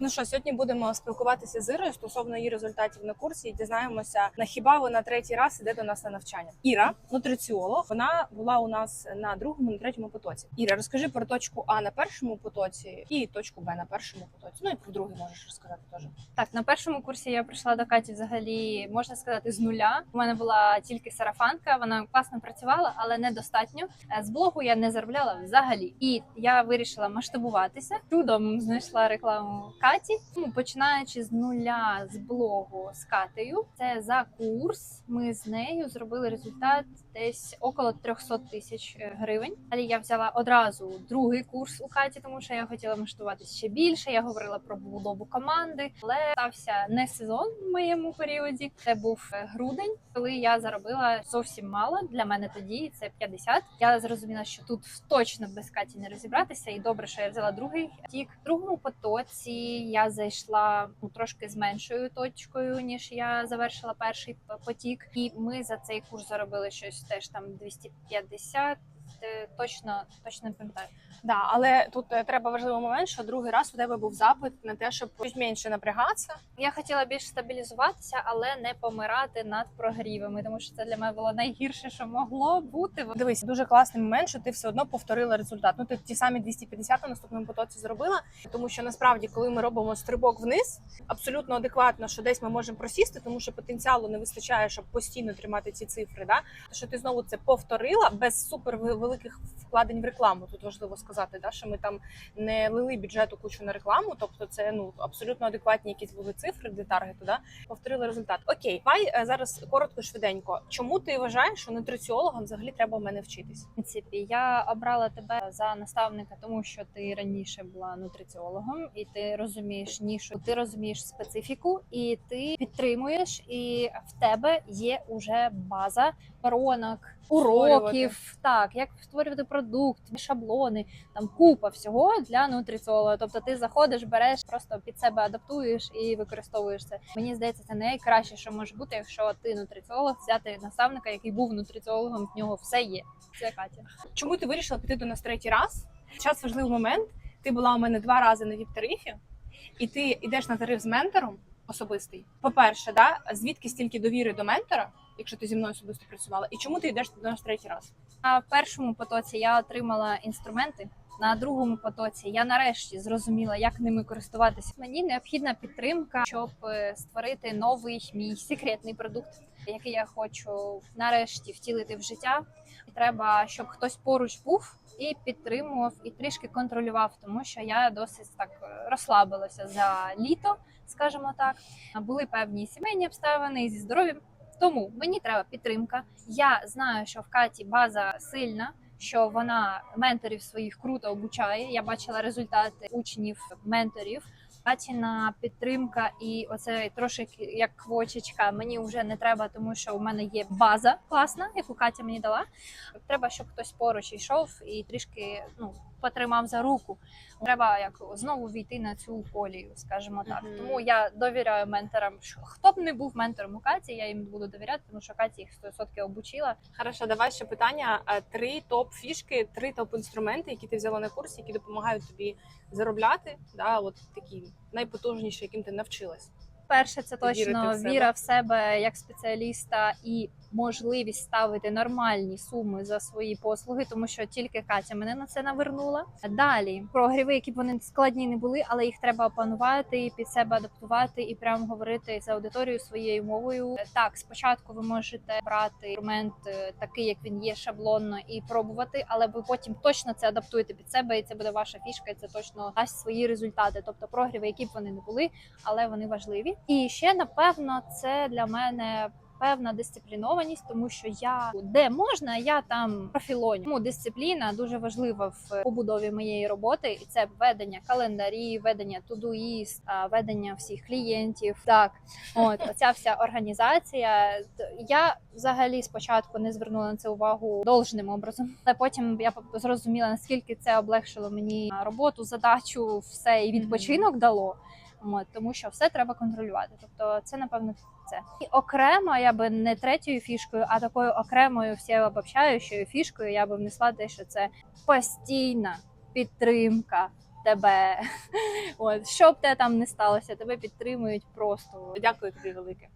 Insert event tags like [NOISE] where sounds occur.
Ну що, сьогодні будемо спілкуватися з Ірою стосовно її результатів на курсі і дізнаємося, на хіба вона третій раз іде до нас на навчання. Іра, нутриціолог, вона була у нас на другому, на третьому потоці. Іра, розкажи про точку А на першому потоці і точку Б на першому потоці. Ну і про другий можеш розказати теж. Так, на першому курсі я прийшла до Каті взагалі, можна сказати, з нуля. У мене була тільки сарафанка, вона класно працювала, але недостатньо. Е, З блогу я не заробляла взагалі. І я вирішила масштабуватися. Чудом знайшла рекламу Каті. Ну, починаючи з нуля з блогу з Катею. Це за курс. Ми з нею зробили результат десь около 300 тисяч е, гривень. Далі я взяла одразу другий курс у Каті, тому що я хотіла масштабуватися ще більше. Я говорила про побудову команди, але стався не сезон в моєму періоді. Це був е, грудень, коли я заробила зовсім мало. Для мене тоді це 50. Я зрозуміла, що тут точно без Каті не розібратися, і добре, що я взяла другий тік. В другому потоці я зайшла ну, трошки з меншою точкою, ніж я завершила перший потік. І ми за цей курс заробили щось теж там 250. Е, Точно, точно не пам'ятаю. Да, але тут е, треба важливий момент, що другий раз у тебе був запит на те, щоб чуть менше напрягатися. Я хотіла більш стабілізуватися, але не помирати над прогрівами, тому що це для мене було найгірше, що могло бути. Дивись, дуже класний момент, що ти все одно повторила результат. Ну ти ті самі 250 на наступному потоці зробила, тому що насправді, коли ми робимо стрибок вниз, абсолютно адекватно, що десь ми можемо просісти, тому що потенціалу не вистачає, щоб постійно тримати ці цифри. Да? Що ти знову це повторила без супер великих вкладень в рекламу. Тут важливо сказати, да, що ми там не лили бюджету кучу на рекламу, тобто це ну абсолютно адекватні якісь були цифри для таргету. Да? Повторили результат. Окей, давай е, зараз коротко швиденько. Чому ти вважаєш, що нутриціологам взагалі треба в мене вчитись? В принципі, я обрала тебе за наставника, тому що ти раніше була нутриціологом, і ти розумієш нішу, ти розумієш специфіку, і ти підтримуєш, і в тебе є уже база воронок, уроків, так як створювати продукт, шаблони, там купа всього для нутриціолога. Тобто ти заходиш, береш, просто під себе адаптуєш і використовуєш це. Мені здається, це найкраще, що може бути, якщо ти нутриціолог, взяти наставника, який був нутриціологом, в нього все є. Це Катя. Чому ти вирішила піти до нас третій раз? Час важливий момент. Ти була у мене два рази на віп-тарифі, і ти йдеш на тариф з ментором особистий. По-перше, да, звідки стільки довіри до ментора, якщо ти зі мною особисто працювала, і чому ти йдеш до нас третій раз? На першому потоці я отримала інструменти. На другому потоці я нарешті зрозуміла, як ними користуватися. Мені необхідна підтримка, щоб е, створити новий мій секретний продукт, який я хочу нарешті втілити в життя. Треба, щоб хтось поруч був і підтримував, і трішки контролював, тому що я досить так е, розслабилася за літо, скажімо так. Були певні сімейні обставини зі здоров'ям. Тому мені треба підтримка. Я знаю, що в Каті база сильна, що вона менторів своїх круто обучає. Я бачила результати учнів менторів. Катіна підтримка і оце трошки як квочечка. Мені вже не треба, тому що у мене є база класна, яку Катя мені дала. Треба, щоб хтось поруч йшов і трішки ну потримав за руку. Треба як знову війти на цю колію, скажімо так. Мгм. Тому я довіряю менторам. Хто б не був ментором у Каті, я їм буду довіряти, тому що Катя їх 100% обучила. Хорошо, давай ще питання. Три топ фішки, три топ інструменти, які ти взяла на курсі, які допомагають тобі заробляти. Да, от такі найпотужніші, яким ти навчилась. Перше, це точно в себе. віра в себе як спеціаліста і можливість ставити нормальні суми за свої послуги, тому що тільки Катя мене на це навернула. Далі прогріви, які б вони складні не були, але їх треба опанувати і під себе адаптувати і прямо говорити з аудиторією своєю мовою. Так, спочатку ви можете брати інструмент е, такий, як він є, шаблонно, і пробувати, але ви потім точно це адаптуєте під себе, і це буде ваша фішка, і це точно дасть свої результати. Тобто прогріви, які б вони не були, але вони важливі. І ще напевно це для мене. Певна дисциплінованість, тому що я де можна, я там профілоню. Тому дисципліна дуже важлива в побудові моєї роботи, і це ведення календарів, ведення тудуїст, ведення всіх клієнтів. Так, от оця вся організація. Я взагалі спочатку не звернула на це увагу должним образом, але потім я зрозуміла наскільки це облегшило мені роботу, задачу, все і відпочинок дало. Тому що все треба контролювати. Тобто, це напевно це. І окремо я би не третьою фішкою, а такою окремою всеобобщаючою фішкою я би внесла те, що це постійна підтримка тебе. [LAUGHS] От що б те там не сталося, тебе підтримують просто. Дякую тобі велике.